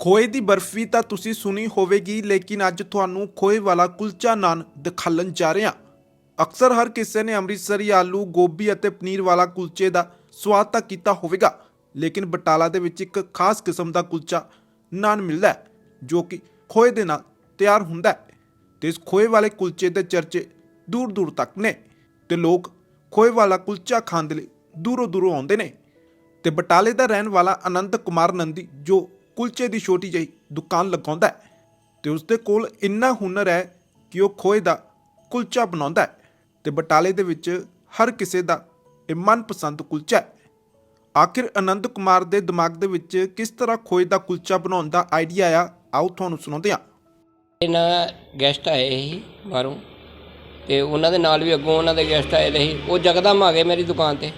ਖੋਏ ਦੀ ਬਰਫੀ ਤਾਂ ਤੁਸੀਂ ਸੁਣੀ ਹੋਵੇਗੀ, ਲੇਕਿਨ ਅੱਜ ਤੁਹਾਨੂੰ ਖੋਏ ਵਾਲਾ ਕੁਲਚਾ ਨਾਨ ਦਿਖਾਲਣ ਜਾ ਰਹੇ। ਹਾਂ ਅਕਸਰ ਹਰ ਕਿਸੇ ਨੇ ਅੰਮ੍ਰਿਤਸਰੀ ਆਲੂ, ਗੋਭੀ ਅਤੇ ਪਨੀਰ ਵਾਲਾ ਕੁਲਚੇ ਦਾ ਸਵਾਦ ਤਾਂ ਕੀਤਾ ਹੋਵੇਗਾ, ਲੇਕਿਨ ਬਟਾਲਾ ਦੇ ਵਿੱਚ ਇੱਕ ਖਾਸ ਕਿਸਮ ਦਾ ਕੁਲਚਾ ਨਾਨ ਮਿਲਦਾ ਹੈ, ਜੋ ਕਿ ਖੋਏ ਦੇ ਨਾਲ ਤਿਆਰ ਹੁੰਦਾ ਹੈ। ਤੇ ਇਸ ਖੋਏ ਵਾਲੇ ਕੁਲਚੇ ਦੇ ਚਰਚੇ ਦੂਰ ਦੂਰ ਤੱਕ ਨੇ ਤੇ ਲੋਕ ਖੋਏ ਵਾਲਾ ਕੁਲਚਾ ਖਾਣ ਦੇ ਲਈ ਦੂਰੋਂ ਦੂਰੋਂ ਆਉਂਦੇ ਨੇ। ਤੇ ਬਟਾਲੇ ਦਾ ਰਹਿਣ ਵਾਲਾ ਅਨੰਤ ਕੁਮਾਰ ਨੰਦੀ, ਜੋ ਕੁਲਚੇ ਦੀ ਛੋਟੀ ਜਿਹੀ ਦੁਕਾਨ ਲਗਾਉਂਦਾ ਹੈ ਤੇ ਉਸ ਦੇ ਕੋਲ ਇੰਨਾ ਹੁਨਰ ਹੈ ਕਿ ਉਹ ਖੋਏ ਦਾ ਕੁਲਚਾ ਬਣਾਉਂਦਾ ਹੈ ਤੇ ਬਟਾਲੇ ਦੇ ਵਿੱਚ ਹਰ ਕਿਸੇ ਦਾ ਇਹ ਮਨਪਸੰਦ ਕੁਲਚਾ ਹੈ। ਆਖਿਰ ਆਨੰਦ ਕੁਮਾਰ ਦੇ ਦਿਮਾਗ ਦੇ ਵਿੱਚ ਕਿਸ ਤਰ੍ਹਾਂ ਖੋਏ ਦਾ ਕੁਲਚਾ ਬਣਾਉਣ ਦਾ ਆਈਡੀਆ ਆਇਆ, ਆਓ ਤੁਹਾਨੂੰ ਸੁਣਾਉਂਦੇ ਹਾਂ। ਇਹਨਾਂ ਗੈਸਟ ਆਏ ਸੀ ਬਾਹਰੋਂ ਤੇ ਉਹਨਾਂ ਦੇ ਨਾਲ ਵੀ ਅੱਗੋਂ ਉਹਨਾਂ ਦੇ ਗੈਸਟ ਆਏ ਦੇ ਸੀ। ਉਹ ਜਕਦਮ ਆ ਗਏ ਮੇਰੀ ਦੁਕਾਨ ਤੇ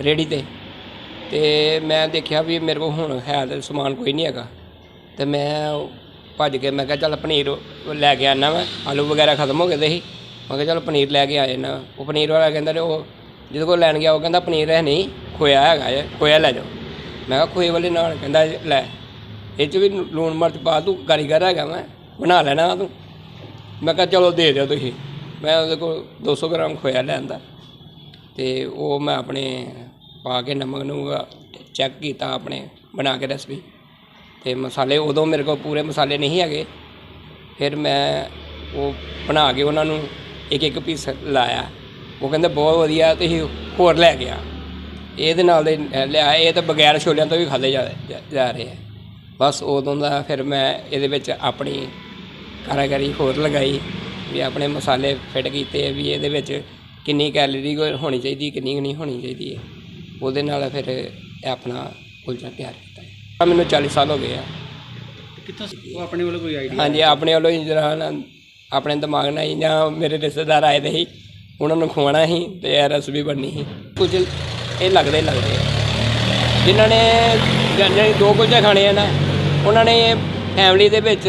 ਰੇੜੀ ਤੇ। ਅਤੇ ਮੈਂ ਦੇਖਿਆ ਵੀ ਮੇਰੇ ਕੋਲ ਹੁਣ ਹੈ ਤੇ ਸਮਾਨ ਕੋਈ ਨਹੀਂ ਹੈਗਾ। ਅਤੇ ਮੈਂ ਭੱਜ ਕੇ ਮੈਂ ਕਿਹਾ ਚੱਲ ਪਨੀਰ ਲੈ ਕੇ ਆਣਾ ਮੈਂ ਆਲੂ ਵਗੈਰਾ ਖਤਮ ਹੋ ਗਏ ਦੇ ਸੀ ਮੈਂ ਕਿਹਾ ਚੱਲ ਪਨੀਰ ਲੈ ਕੇ ਆ ਨਾ ਉਹ ਪਨੀਰ ਵਾਲਾ ਕਹਿੰਦਾ ਉਹ ਜਿਹਦੇ ਕੋਲ ਲੈਣ ਗਿਆ, ਉਹ ਕਹਿੰਦਾ ਪਨੀਰ ਹੈ ਨਹੀਂ, ਖੋਇਆ ਹੈਗਾ ਜੇ, ਖੋਇਆ ਲੈ ਜਾਓ। ਮੈਂ ਕਿਹਾ ਖੋਏ ਵਾਲੇ ਨਾਲ ਕਹਿੰਦਾ ਲੈ, ਇਹ ਚ ਵੀ ਲੂਣ ਮਿਰਚ ਪਾ ਤੂੰ, ਕਾਰੀਗਰ ਹੈਗਾ ਮੈਂ, ਬਣਾ ਲੈਣਾ ਤੂੰ। ਮੈਂ ਕਿਹਾ ਚਲੋ ਦੇ ਦਿਓ ਤੁਸੀਂ। ਮੈਂ ਉਹਦੇ ਕੋਲ 200 ਗ੍ਰਾਮ ਖੋਇਆ ਲਿਆਂਦਾ ਤੇ ਉਹ ਮੈਂ ਆਪਣੇ ਪਾ ਕੇ ਨਮਕ ਨੂੰ ਚੈੱਕ ਕੀਤਾ ਆਪਣੇ, ਬਣਾ ਕੇ ਰੈਸਪੀ ਤੇ ਮਸਾਲੇ ਉਦੋਂ ਮੇਰੇ ਕੋਲ ਪੂਰੇ ਮਸਾਲੇ ਨਹੀਂ ਹੈਗੇ। ਫਿਰ ਮੈਂ ਉਹ ਬਣਾ ਕੇ ਉਹਨਾਂ ਨੂੰ ਇੱਕ ਇੱਕ ਪੀਸ ਲਾਇਆ। ਉਹ ਕਹਿੰਦੇ, ਬਹੁਤ ਵਧੀਆ, ਤੁਸੀਂ ਹੋਰ ਲੈ ਗਿਆ ਇਹਦੇ ਨਾਲ ਦੇ ਲਿਆ, ਇਹ ਤਾਂ ਬਗੈਰ ਛੋਲਿਆਂ ਤੋਂ ਵੀ ਖਾਦੇ ਜਾ, ਜਾ- ਰਹੇ ਆ। ਬਸ ਉਦੋਂ ਦਾ ਫਿਰ ਮੈਂ ਇਹਦੇ ਵਿੱਚ ਆਪਣੀ ਕਾਰਾਗਰੀ ਹੋਰ ਲਗਾਈ ਵੀ ਆਪਣੇ ਮਸਾਲੇ ਫਿੱਟ ਕੀਤੇ ਵੀ ਇਹਦੇ ਵਿੱਚ ਕਿੰਨੀ ਕੈਲਰੀ ਹੋਣੀ ਚਾਹੀਦੀ, ਕਿੰਨੀ ਕੁ ਨਹੀਂ ਹੋਣੀ ਚਾਹੀਦੀ। ਹੈ ਉਹਦੇ ਨਾਲ ਫਿਰ ਇਹ ਆਪਣਾ ਕੁਲਚਾ ਤਿਆਰ ਕੀਤਾ ਹੈ ਮੈਨੂੰ 40 ਸਾਲ ਹੋ ਗਏ ਆ। ਕਿੱਥੋਂ ਉਹ ਆਪਣੇ ਵੱਲੋਂ ਕੋਈ ਆਈਡੀਆ ਹਾਂਜੀ ਆਪਣੇ ਵੱਲੋਂ ਹੀ ਜਿਹੜਾ ਨਾ ਆਪਣੇ ਦਿਮਾਗ ਨਾਲ ਹੀ ਜਾਂ ਮੇਰੇ ਰਿਸ਼ਤੇਦਾਰ ਆਏ ਦੇ ਸੀ ਉਹਨਾਂ ਨੂੰ ਖਵਾਉਣਾ ਸੀ ਤੇ ਇਹ ਰੈਸਪੀ ਬਣਨੀ ਸੀ। ਕੁਝ ਇਹ ਲੱਗਦੇ ਹੀ ਲੱਗਦੇ ਆ। ਜਿਨ੍ਹਾਂ ਨੇ ਜਿਹੜੇ ਦੋ ਕੁਲਚੇ ਖਾਣੇ ਆ ਨਾ ਉਹਨਾਂ ਨੇ ਫੈਮਿਲੀ ਦੇ ਵਿੱਚ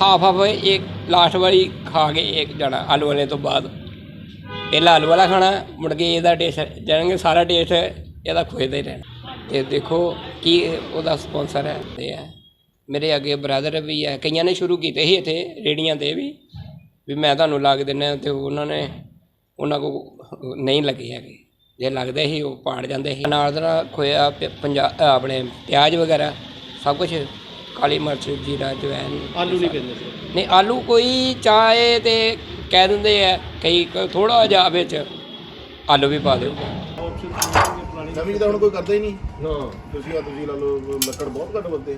ਹਾਫ ਹਾਫ ਇੱਕ ਲਾਸਟ ਵਾਲੀ ਖਾ ਕੇ ਇੱਕ ਜਾਣਾ ਆਲੂ ਵਾਲੇ ਤੋਂ ਬਾਅਦ। ਪਹਿਲਾਂ ਆਲੂ ਵਾਲਾ ਖਾਣਾ, ਮੁੜ ਕੇ ਇਹਦਾ ਟੇਸਟ ਜਾਣਗੇ ਸਾਰਾ ਟੇਸਟ ਇਹਦਾ ਖੋਏ ਦਾ ਹੀ ਰਹਿਣਾ। ਤੇ ਦੇਖੋ ਕੀ ਉਹਦਾ ਸਪਾਂਸਰ ਹੈ ਤੇ ਹੈ। ਮੇਰੇ ਅੱਗੇ ਬ੍ਰਦਰ ਵੀ ਹੈ, ਕਈਆਂ ਨੇ ਸ਼ੁਰੂ ਕੀਤੇ ਸੀ ਇੱਥੇ ਰੇੜੀਆਂ ਤੇ ਵੀ। ਵੀ ਮੈਂ ਤੁਹਾਨੂੰ ਲਾ ਕੇ ਦਿੰਦਾ ਤੇ ਉਹਨਾਂ ਨੇ, ਉਹਨਾਂ ਕੋ ਨਹੀਂ ਲੱਗੇ ਹੈਗੇ। ਜੇ ਲੱਗਦੇ ਸੀ, ਉਹ ਪਾੜ ਜਾਂਦੇ ਸੀ। ਨਾਲ ਦਾ ਖੋਇਆ ਪੰਜਾਬ ਆਪਣੇ ਪਿਆਜ਼ ਵਗੈਰਾ, ਸਭ ਕੁਝ ਕਾਲੀ ਮਿਰਚ ਜੀਰਾ ਜਵੈਨ ਆਲੂ ਨਹੀਂ ਪੈਂਦੇ ਸੀ ਨਹੀਂ ਆਲੂ ਕੋਈ ਚਾਹੇ ਤੇ ਕਹਿ ਦਿੰਦੇ ਆ ਕਈ ਥੋੜਾ ਜਿਹਾ ਵਿੱਚ ਆਲੂ ਵੀ ਪਾ ਦਿਓ। ਨਵੀਂ ਤਾਂ ਹੁਣ ਕੋਈ ਕਰਦਾ ਹੀ ਨਹੀਂ। ਨਾ। ਤੁਸੀਂ ਆ ਤੁਸੀਂ ਲਾ ਲਓ ਲੱਕੜ ਬਹੁਤ ਘੱਟ ਬੰਦੇ